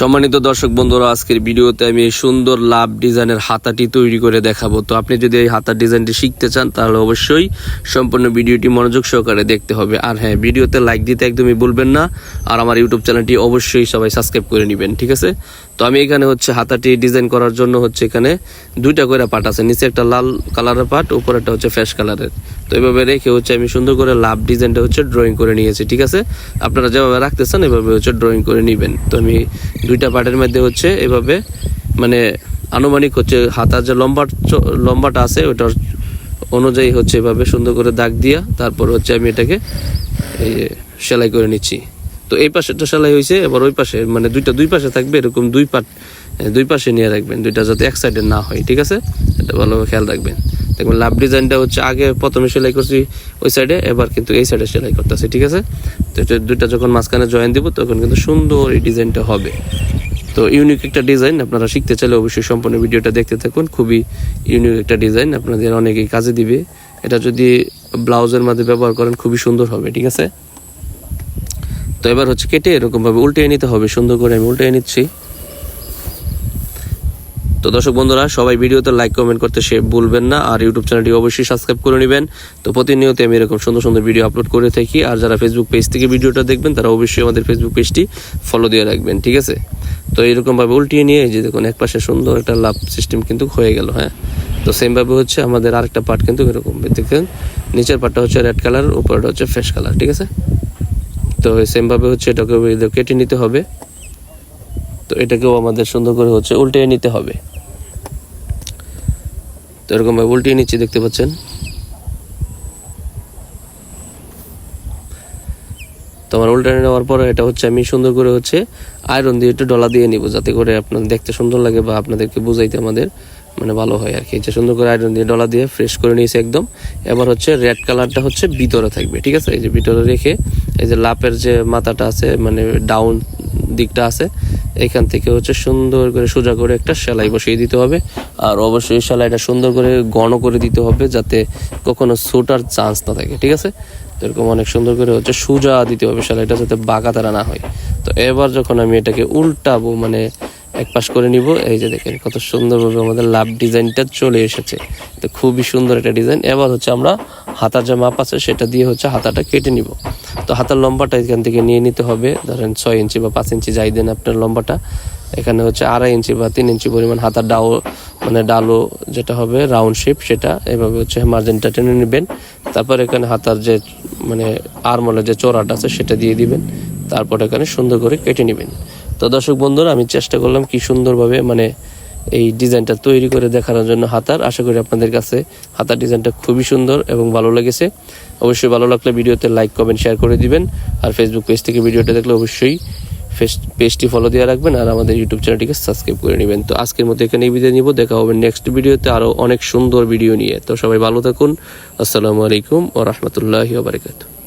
সম্মানিত দর্শক বন্ধুরা, আজকের ভিডিওতে আমি এই সুন্দর লাভ ডিজাইনের হাতাটি তৈরি করে দেখাবো। তো আপনি যদি এই হাতার ডিজাইনটি শিখতে চান, তাহলে অবশ্যই সম্পূর্ণ ভিডিওটি মনোযোগ সহকারে দেখতে হবে। আর হ্যাঁ ভিডিওতে লাইক দিতে একদমই ভুলবেন না, আর আমার ইউটিউব চ্যানেলটি অবশ্যই সবাই সাবস্ক্রাইব করে নেবেন, ঠিক আছে? তো আমি এখানে হচ্ছে হাতাটি ডিজাইন করার জন্য হচ্ছে এখানে দুইটা করে পাট আছে, নিচে একটা লাল কালারের পাট একটা হচ্ছে ফ্যাশ কালারের তো এভাবে রেখে হচ্ছে আমি সুন্দর করে লাভ ডিজাইনটা হচ্ছে ড্রয়িং করে নিয়েছি, ঠিক আছে? আপনারা যেভাবে রাখতে চান এভাবে হচ্ছে ড্রয়িং করে নেবেন। তো আমি দুইটা পার্টের মধ্যে হচ্ছে এভাবে মানে আনুমানিক হচ্ছে হাতার যে লম্বা লম্বাটা আছে, ওটার অনুযায়ী হচ্ছে এভাবে সুন্দর করে দাগ দিয়া তারপর হচ্ছে আমি এটাকে এই সেলাই করে নিচ্ছি। তো এই পাশেটা সেলাই হয়েছে, এবার ওই পাশে মানে দুইটা দুই পাশে থাকবে, এরকম দুই পাট, দুই পাশে নিয়ে রাখবেন, দুইটা যাতে এক সাইডে না হয়, ঠিক আছে? এটা ভালোভাবে খেয়াল রাখবেন। দেখবেন লাভ ডিজাইনটা হচ্ছে আগে প্রথমে সেলাই করছি ওই সাইডে এবার কিন্তু এই সাইডে সেলাই করতেছি, ঠিক আছে? তো দুইটা যখন মাঝখানে জয়েন দিব, তখন কিন্তু সুন্দর এই ডিজাইনটা হবে। তো ইউনিক একটা ডিজাইন আপনারা শিখতে চাইলে অবশ্যই সম্পূর্ণ ভিডিওটা দেখতে থাকুন। খুবই ইউনিক একটা ডিজাইন আপনাদের অনেকেই কাজে দিবে। এটা যদি ব্লাউজের মধ্যে ব্যবহার করেন, খুবই সুন্দর হবে, ঠিক আছে? তো এবার হচ্ছে কেটে এরকমভাবে উল্টে নিতে হবে, সুন্দর করে আমি উল্টে নিচ্ছি। তো দর্শক বন্ধুরা, সবাই ভিডিওতে লাইক কমেন্ট করতে সে ভুলবেন না, আর ইউটিউব চ্যানেলটি অবশ্যই সাবস্ক্রাইব করে নেবেন। তো প্রতিনিয়ত আমি এরকম সুন্দর সুন্দর ভিডিও আপলোড করে থাকি, আর যারা ফেসবুক পেজ থেকে ভিডিওটা দেখবেন, তারা অবশ্যই আমাদের ফেসবুক পেজটি ফলো দিয়ে রাখবেন, ঠিক আছে? তো এরকমভাবে উল্টিয়ে নিয়ে যে দেখুন, এক পাশে সুন্দর একটা লাভ সিস্টেম কিন্তু হয়ে গেল হ্যাঁ? তো সেমভাবে হচ্ছে আমাদের আরেকটা পার্ট কিন্তু এরকম দেখেন, নিচের পার্টটা হচ্ছে রেড কালার উপরটা হচ্ছে ফ্রেশ কালার ঠিক আছে? তো সেমভাবে হচ্ছে এটাকে কেটে নিতে হবে। তো এটাকেও আমাদের সুন্দর করে হচ্ছে উল্টে নিতে হবে। তো এরকম ভাবে উল্টিয়ে নিচ্ছি, দেখতে পাচ্ছেন? তো আমার উল্টানে নেওয়ার পরে এটা হচ্ছে আমি সুন্দর করে হচ্ছে আয়রন দিয়ে একটু ডলা দিয়ে নিব, যাতে করে আপনার দেখতে সুন্দর লাগে বা আপনাদেরকে বুঝাইতে আমাদের মানে ভালো হয় আর কি। যে সুন্দর করে আয়রন দিয়ে ডলা দিয়ে ফ্রেশ করে নিয়েছে একদম। এবার হচ্ছে রেড কালারটা হচ্ছে ভিতরে থাকবে, ঠিক আছে? এই যে ভিতরে রেখে এই যে লাপের যে মাথাটা আছে মানে ডাউন দিকটা আছে এখান থেকে হচ্ছে সুন্দর করে সোজা করে একটা সেলাই বসিয়ে দিতে হবে। আর অবশ্যই সেলাইটা সুন্দর করে ঘন করে দিতে হবে যাতে কখনো ছোটার চান্স না থাকে, ঠিক আছে? এরকম অনেক সুন্দর করে হচ্ছে সোজা দিতে হবে সেলাইটা যাতে বাঁকা তারা না হয়। তো এবার যখন আমি এটাকে উল্টাবো মানে এক পাশ করে নিব। এই যে দেখেন কত সুন্দরভাবে আমাদের লাভ ডিজাইনটা চলে এসেছে। তো খুবই সুন্দর একটা ডিজাইন এবার হচ্ছে আমরা হাতার যে মাপ আছে, সেটা দিয়ে হচ্ছে হাতাটা কেটে নিব। তো হাতার লম্বাটা এখান থেকে নিয়ে নিতে হবে। ধরেন ছয় ইঞ্চি বা পাঁচ ইঞ্চি যাই দেন আপনার লম্বাটা। এখানে হচ্ছে আড়াই ইঞ্চি বা তিন ইঞ্চি পরিমাণ হাতার ডাও মানে ডালো যেটা হবে রাউন্ড শেপ সেটা। এভাবে হচ্ছে মার্জিনটা টেনে নেবেন। তারপর এখানে হাতার যে মানে আরমলের যে চোরাটা আছে, সেটা দিয়ে দিবেন। তারপর এখানে সুন্দর করে কেটে নেবেন। তো দর্শক বন্ধুরা, আমি চেষ্টা করলাম কি সুন্দরভাবে মানে এই ডিজাইনটা তৈরি করে দেখানোর জন্য হাতার। আশা করি আপনাদের কাছে হাতার ডিজাইনটা খুবই সুন্দর এবং ভালো লেগেছে। অবশ্যই ভালো লাগলে ভিডিওতে লাইক, কমেন্ট, শেয়ার করে দিবেন। আর ফেসবুক পেজ থেকে ভিডিওটা দেখলে অবশ্যই পেজটি ফলো দিয়ে রাখবেন আর আমাদের ইউটিউব চ্যানেলটিকে সাবস্ক্রাইব করে নেবেন। তো আজকের মতো এখানে এই বিদায় নিব। দেখা হবে নেক্সট ভিডিওতে আরও অনেক সুন্দর ভিডিও নিয়ে। তো সবাই ভালো থাকুন। আসসালামু আলাইকুম ও রহমতুল্লাহি বারকাতুহ।